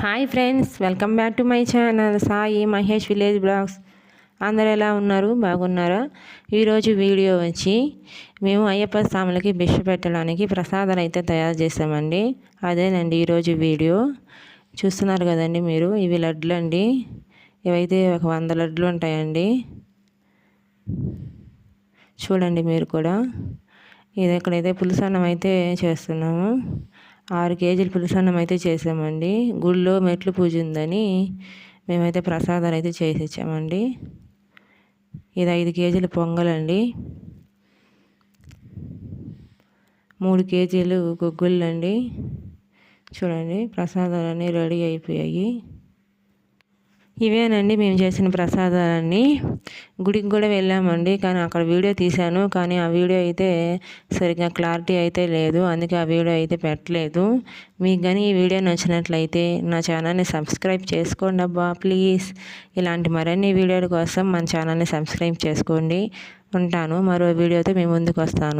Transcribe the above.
Hi friends welcome back to my channel Sai Mahesh village blogs. అందరు ఎలా ఉన్నారు? బాగున్నారా? ఈరోజు వీడియో వచ్చి మేము అయ్యప్ప స్వాములకి బిష పెట్టడానికి ప్రసాదాలు అయితే తయారు చేసామండి అదేనండి ఈరోజు వీడియో. చూస్తున్నారు కదండి మీరు? ఇవి లడ్లు అండి. ఇవైతే ఒక వంద లడ్లు ఉంటాయండి. చూడండి మీరు కూడా. ఇది ఇక్కడైతే పులుసన్నం అయితే చేస్తున్నాము. ఆరు కేజీలు పులుసన్నం అయితే చేసామండి గుళ్ళో మెట్లు పూజ ఉందని మేమైతే ప్రసాదాలు అయితే చేసి ఇచ్చామండి. ఇది ఐదు కేజీల పొంగలండి. మూడు కేజీలు గుగ్గుళ్ళండి చూడండి ప్రసాదాలన్నీ రెడీ అయిపోయాయి. ఇవేనండి మేము చేసిన ప్రసాదాలన్నీ. గుడికి కూడా వెళ్ళామండి కానీ అక్కడ వీడియో తీశాను కానీ ఆ వీడియో అయితే సరిగ్గా క్లారిటీ అయితే లేదు అందుకే ఆ వీడియో అయితే పెట్టలేదు. మీకు కానీ ఈ వీడియో నచ్చినట్లయితే నా ఛానల్ని సబ్స్క్రైబ్ చేసుకోండి అబ్బా ప్లీజ్. ఇలాంటి మరిన్ని వీడియోల కోసం మన ఛానల్ని సబ్స్క్రైబ్ చేసుకోండి. ఉంటాను మరో వీడియోతో మీ ముందుకు వస్తాను.